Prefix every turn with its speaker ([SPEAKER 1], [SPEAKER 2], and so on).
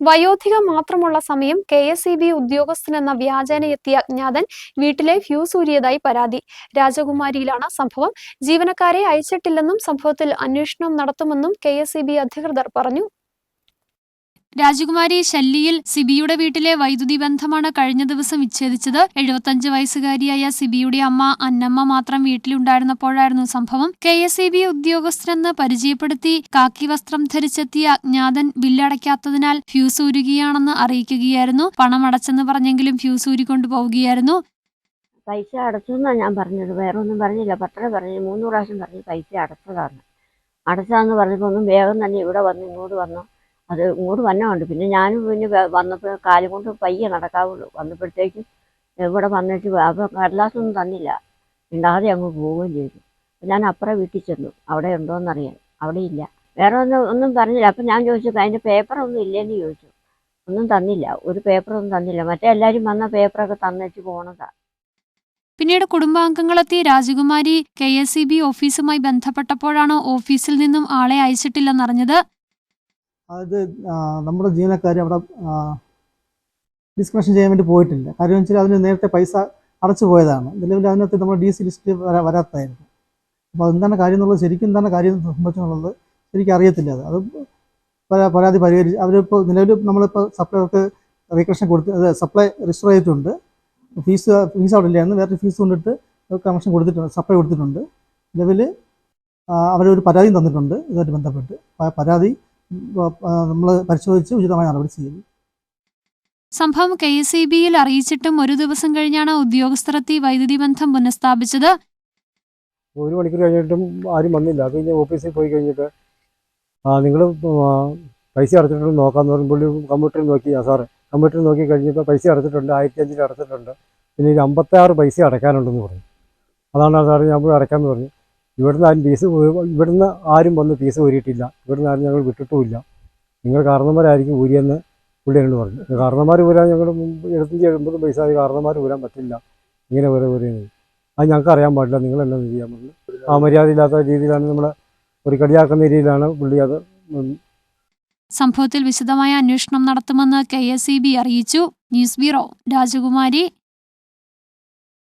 [SPEAKER 1] വയോധിക മാത്രമുള്ള സമയം K S E B ഉദ്യോഗസ്ഥനെന്ന വ്യാജേന എത്തിയ അജ്ഞാതൻ വീട്ടിലെ ഫ്യൂസ് ഊരിയതായി പരാതി. രാജകുമാരിയിലാണ് സംഭവം. ജീവനക്കാരെ അയച്ചിട്ടില്ലെന്നും സംഭവത്തിൽ അന്വേഷണം നടത്തുമെന്നും കെ അധികൃതർ പറഞ്ഞു. രാജകുമാരി ഷെല്ലിയിൽ സിബിയുടെ വീട്ടിലെ വൈദ്യുതി ബന്ധമാണ് കഴിഞ്ഞ ദിവസം വിച്ഛേദിച്ചത്. എഴുപത്തഞ്ച് വയസ്സുകാരിയായ സിബിയുടെ അമ്മ അന്നമ്മ മാത്രം വീട്ടിലുണ്ടായിരുന്നപ്പോഴായിരുന്നു സംഭവം. കെ എസ് ഇ ബി ഉദ്യോഗസ്ഥരെന്ന് പരിചയപ്പെടുത്തി കാക്കി വസ്ത്രം ധരിച്ചെത്തിയ അജ്ഞാതൻ ബില്ലടയ്ക്കാത്തതിനാൽ ഫ്യൂസ് ഊരുകയാണെന്ന് അറിയിക്കുകയായിരുന്നു. പണം അടച്ചെന്ന് പറഞ്ഞെങ്കിലും ഫ്യൂസ് ഊരിക്കൊണ്ടു പോവുകയായിരുന്നു
[SPEAKER 2] പൈസ അടച്ചു എന്നാണ് ഞാൻ പറഞ്ഞത്. വേറെ ഒന്നും പറഞ്ഞില്ല. പത്ര പറഞ്ഞു മൂന്ന് പ്രാവശ്യം പറഞ്ഞു പൈസ അടച്ചതാണ്. അടച്ചതാന്ന് പറഞ്ഞപ്പോൾ ഒന്നും വേഗം തന്നെ ഇവിടെ വന്ന് ഇങ്ങോട്ട് വന്നു. അത് ഇങ്ങോട്ട് വന്നതുകൊണ്ട് പിന്നെ ഞാനും പിന്നെ വന്നപ്പോൾ കാലും കൊണ്ട് പയ്യെ നടക്കാവുള്ളൂ. വന്നപ്പോഴത്തേക്കും ഇവിടെ വന്നിട്ട് അപ്പോൾ കടലാസൊന്നും തന്നില്ല. ഉണ്ടാതെ അങ്ങ് പോവുകയും ചെയ്തു. ഞാൻ അപ്പുറം വീട്ടിൽ ചെന്നു. അവിടെ ഉണ്ടോയെന്നറിയാൻ അവിടെ ഇല്ല. വേറെ ഒന്നും ഒന്നും പറഞ്ഞില്ല. അപ്പം ഞാൻ ചോദിച്ചു അതിന്റെ പേപ്പറൊന്നും ഇല്ലെന്ന് ചോദിച്ചു. ഒന്നും തന്നില്ല. ഒരു പേപ്പറൊന്നും തന്നില്ല. മറ്റേ എല്ലാവരും വന്ന പേപ്പറൊക്കെ തന്നിട്ട് പോണതാ.
[SPEAKER 1] പിന്നീട് കുടുംബാംഗങ്ങളെത്തി രാജകുമാരി കെ എസ് സി ബി ഓഫീസുമായി ബന്ധപ്പെട്ടപ്പോഴാണ് ഓഫീസിൽ നിന്നും ആളെ അയച്ചിട്ടില്ലെന്നറിഞ്ഞത്.
[SPEAKER 3] അത് നമ്മുടെ ജീവനക്കാർ അവിടെ ഡിസ്കണക്ഷൻ ചെയ്യാൻ വേണ്ടി പോയിട്ടില്ല. കാര്യം വെച്ചാൽ അതിന് നേരത്തെ പൈസ അടച്ചു പോയതാണ്. നിലവിൽ അതിനകത്ത് നമ്മുടെ ഡി സി ലിസ്റ്റ് വരാ വരാത്തായിരുന്നു. അപ്പോൾ അതെന്താണ് കാര്യം എന്നുള്ളത് ശരിക്കും എന്താണ് കാര്യം സംഭവിച്ചെന്നുള്ളത് ശരിക്കും അറിയത്തില്ല അത്. അത് പരാ- പരാതി പരിഹരിച്ച് അവരിപ്പോൾ നിലവിൽ നമ്മളിപ്പോൾ സപ്ലൈവർക്ക് റീകണക്ഷൻ കൊടുത്ത് സപ്ലൈ രജിസ്റ്റർ ചെയ്തിട്ടുണ്ട്. ഫീസ് ഫീസ് അവിടെ ഇല്ലായിരുന്നു വേറെ ഫീസ് കൊണ്ടിട്ട് കണക്ഷൻ കൊടുത്തിട്ടുണ്ട് സപ്ലൈ കൊടുത്തിട്ടുണ്ട്. നിലവിൽ അവരൊരു പരാതിയും തന്നിട്ടുണ്ട്. ഇതുമായിട്ട് ബന്ധപ്പെട്ട്. പരാതി നമ്മൾ പരിശോധിച്ച് ഉചിതമായ നടപടി ചെയ്യും
[SPEAKER 1] സംഭവം കെ എസ് ഇ ബിയിൽ അറിയിച്ചിട്ടും ഒരു ദിവസം കഴിഞ്ഞാണ് ഉദ്യോഗസ്ഥരെത്തി വൈദ്യുതി ബന്ധം പുനഃസ്ഥാപിച്ചത്.
[SPEAKER 4] ഒരു മണിക്കൂർ കഴിഞ്ഞിട്ടും ആരും വന്നില്ല. അത് കഴിഞ്ഞ് ഓഫീസിൽ പോയി കഴിഞ്ഞിട്ട് നിങ്ങൾ പൈസ അടച്ചിട്ടുണ്ട് നോക്കാന്ന് പറയുമ്പോൾ കമ്പ്യൂട്ടറിൽ നോക്കി ആ സാറ് കമ്പ്യൂട്ടറിൽ നോക്കി കഴിഞ്ഞപ്പോൾ പൈസ അടച്ചിട്ടുണ്ട് ആയിരത്തി അഞ്ചിൽ അടച്ചിട്ടുണ്ട്. പിന്നെ ഒരു അമ്പത്താറ് പൈസ അടയ്ക്കാനുണ്ടെന്ന് പറഞ്ഞു. അതാണ് ആ സാറ് ഞാൻ പോയി അടയ്ക്കാമെന്ന് പറഞ്ഞു. ഇവിടുന്ന് ആരും ഫീസ് ഇവിടുന്ന് ആരും വന്ന് ഫീസ് ഊരിയിട്ടില്ല. ഇവിടുന്ന് ആരും ഞങ്ങൾ വിട്ടിട്ടുമില്ല. നിങ്ങൾ കാരണന്മാരായിരിക്കും ഊരിയെന്ന് പുള്ളി എന്നോട് പറഞ്ഞു. കാരണന്മാർ ഊരാൻ ഞങ്ങൾ എഴുപത്തഞ്ച് എഴുപതും പൈസ കാരണന്മാർ ഊരാൻ പറ്റില്ല. ഇങ്ങനെ വരെ ഊരുന്നത് അത് ഞങ്ങൾക്ക് അറിയാൻ പാടില്ല നിങ്ങൾ എന്നാ ചെയ്യാൻ പറഞ്ഞു ആ മര്യാദ ഇല്ലാത്ത രീതിയിലാണ് നമ്മളെ ഒരു കടിയാക്കുന്ന രീതിയിലാണ് പുള്ളി അത്
[SPEAKER 1] സംഭവത്തിൽ വിശദമായ അന്വേഷണം നടത്തുമെന്ന് കെ എസ് ഇ ബി അറിയിച്ചു. News bureau Rajakumari.